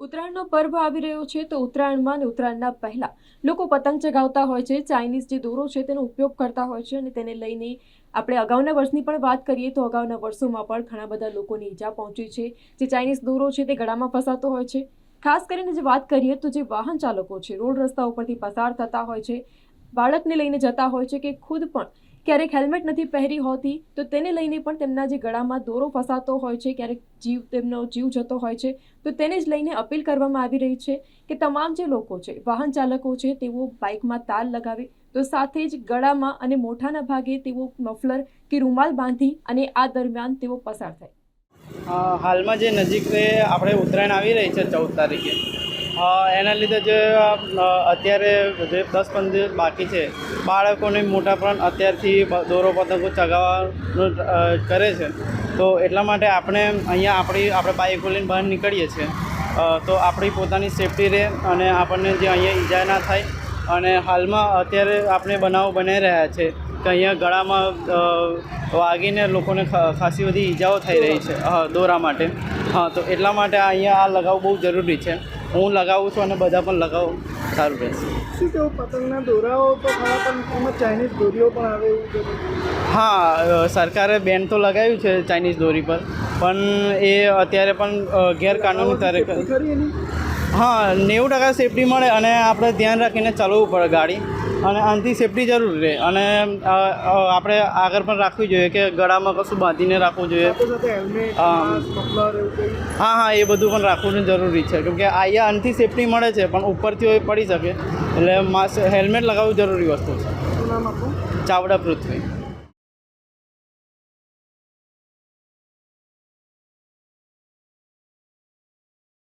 ઉત્તરાયણનો પર્વ આવી રહ્યો છે તો ઉત્તરાયણમાં અને ઉત્તરાયણના પહેલા લોકો પતંગ ચગાવતા હોય છે, ચાઇનીઝ જે દોરો છે તેનો ઉપયોગ કરતા હોય છે અને તેને લઈને આપણે અગાઉના વર્ષની પણ વાત કરીએ તો અગાઉના વર્ષોમાં પણ ઘણા બધા લોકોની ઈજા પહોંચી છે. જે ચાઇનીઝ દોરો છે તે ગળામાં ફસાતો હોય છે. ખાસ કરીને જે વાત કરીએ તો જે વાહન ચાલકો છે, રોડ રસ્તા ઉપરથી પસાર થતા હોય છે, બાળકને લઈને જતા હોય છે કે ખુદ પણ ક્યારેક હેલ્મેટ નથી પહેરી હોતી, તો તેને લઈને પણ તેમના જે ગળામાં દોરો ફસાતો હોય છે, ક્યારેક જીવ તેમનો જીવ જતો હોય છે, તો તેને જ લઈને અપીલ કરવામાં આવી રહી છે કે તમામ જે લોકો છે, વાહન ચાલકો છે, તેઓ બાઇકમાં તાર લગાવે, તો સાથે જ ગળામાં અને મોઠાના ભાગે તેઓ મફલર કે રૂમાલ બાંધી અને આ દરમિયાન તેઓ પસાર થાય. હાલમાં જે નજીક આપણે ઉત્તરાયણ આવી રહી છે ચૌદ તારીખે. એના લીધે જે અત્યારે જે દસ પંદર બાકી છે, બાળકોને મોટા પણ અત્યારથી દોરો પતંગો ચગાવવાનું કરે છે. તો એટલા માટે આપણે અહીંયા આપણી, આપણે બાઇકો લઈને બહાર નીકળીએ છીએ. તો આપણી પોતાની સેફટી રહે અને આપણને જે અહીંયા ઈજા ના થાય. અને હાલમાં અત્યારે આપણે બનાવો બનાવી રહ્યા છે કે અહીંયા ગળામાં વાગીને લોકોને ખાસી બધી ઈજાઓ થઈ રહી છે દોરા માટે. હા, તો એટલા માટે અહીંયા આ લગાવવું બહુ જરૂરી છે. હું લગાવું છું અને બધા પણ લગાવો. સારું રહેશે. શું કેવું પતંગના દોરાઓ તો ખરા પણ એમાં ચાઇનીઝ દોરીઓ પણ આવે એવું હા સરકારે બેન તો લગાવ્યું છે ચાઇનીઝ દોરી પર પણ એ અત્યારે પણ ગેરકાનૂની સેફટી હા નેવું ટકા સેફટી મળે અને આપણે ધ્યાન રાખીને ચલાવવું પડે ગાડી. અને આનાથી સેફટી જરૂર રહે. અને આપણે આગળ પણ રાખવી જોઈએ કે ગળામાં કશું બાંધીને રાખવું જોઈએ. હા હા એ બધું પણ રાખવું જરૂરી છે. કેમકે અહીંયા આનાથી સેફટી મળે છે પણ ઉપરથી હોય પડી શકે. એટલે માસ્ક હેલ્મેટ લગાવવું જરૂરી વસ્તુ છે. ચાવડા પૃથ્વી.